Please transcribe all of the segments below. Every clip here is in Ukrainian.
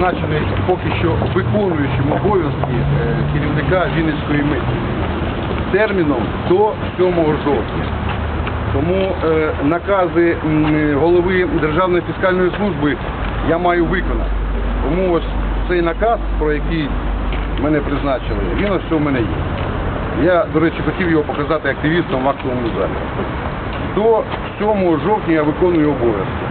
призначений поки що виконуючим обов'язки е, керівника Вінницької митниці терміном до 7 жовтня. Тому е, накази голови Державної фіскальної служби я маю виконати. Тому ось цей наказ, про який мене призначили, він ось у мене є. Я, до речі, хотів його показати активістам в актовому залі. До 7 жовтня я виконую обов'язки.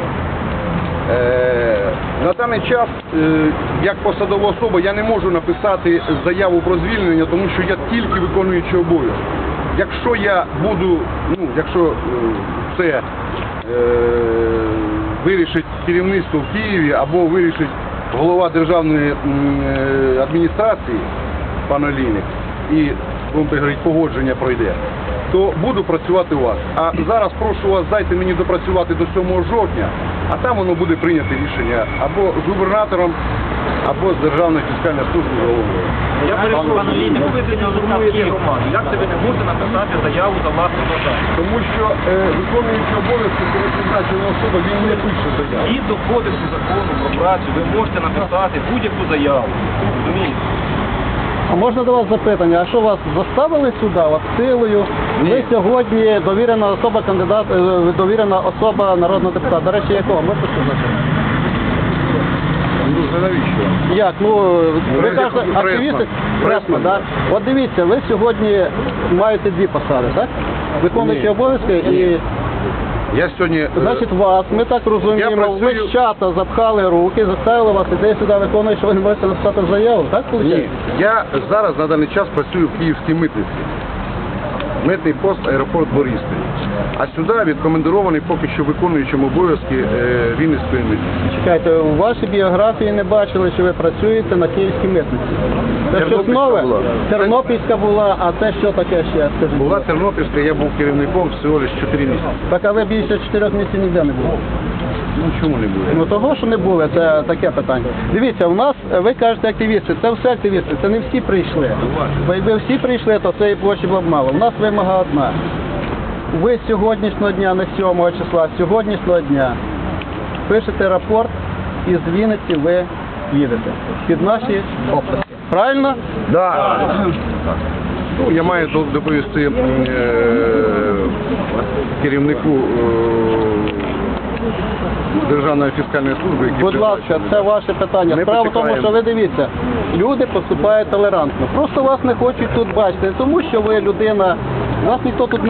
Даний час, е, як посадова особа, я не можу написати заяву про звільнення, тому що я тільки виконуючий обов'язки. Якщо я буду, ну, якщо е, це е, вирішить керівництво в Києві або вирішить голова державної е, адміністрації, пан Олійник, і будемо говорити, погодження пройде, то буду працювати у вас. А зараз прошу вас, дайте мені допрацювати до 7 жовтня, а там воно буде прийнято рішення або з губернатором, або з Державної фіскальної служби головою. Я перепрошую, пане Лінь, чому ви деінформуєте громаду? Як ви не можете написати заяву за власне бажання? Тому що е, виконуючий обов'язки передбачена особа, він не пише заяву. І до кодексу закону про працю ви можете написати будь-яку заяву. Розумієте? А можна до вас запитання, а що вас заставили сюди, от силою? Ні. Ви сьогодні довірена особа кандидат, е, довірена особа народного депутата. До речі, якого? Можете сказати? Ну, це навіщо? Як? Ну, ви кажете, активісти пресно, да? От дивіться, ви сьогодні маєте дві посади, так? Виконуючі Ні. обов'язки і Я сьогодні... е, Значить, вас, ми так розуміємо, Я працюю- ви з чата запхали руки, заставили вас іти сюди виконує, що ви не можете написати заяву, так виходить? Ні, я зараз на даний час працюю в Київській митниці. Митний пост аеропорт Бориспіль. А сюди відкомендований поки що виконуючим обов'язки е, Вінницької митниці. Чекайте, у вашій біографії не бачили, що ви працюєте на київській митниці. Це щось Тернопільська нове? була. Тернопільська була, а це що таке ще? Скажіть. Була Тернопільська, я був керівником всього лише 4 місяці. Так, але більше чотирьох місяців ніде не було. Ну чому не буде? Ну того, що не були, це таке питання. Дивіться, у нас, е, ви кажете активісти, це все активісти, це не всі прийшли. Бо якби всі прийшли, то цієї площі було б мало. У нас вимога одна. Ви з сьогоднішнього дня, не 7 числа, з сьогоднішнього дня пишете рапорт і з Вінниці ви їдете під наші описи. Правильно? Да. Ну, я маю доповісти е, керівнику е, Державної фіскальної служби, які Будь ласка, це ваше питання. Ми Справа в тому, що ви дивіться, люди поступають толерантно. Просто вас не хочуть тут бачити, не тому що ви людина, вас ніхто тут не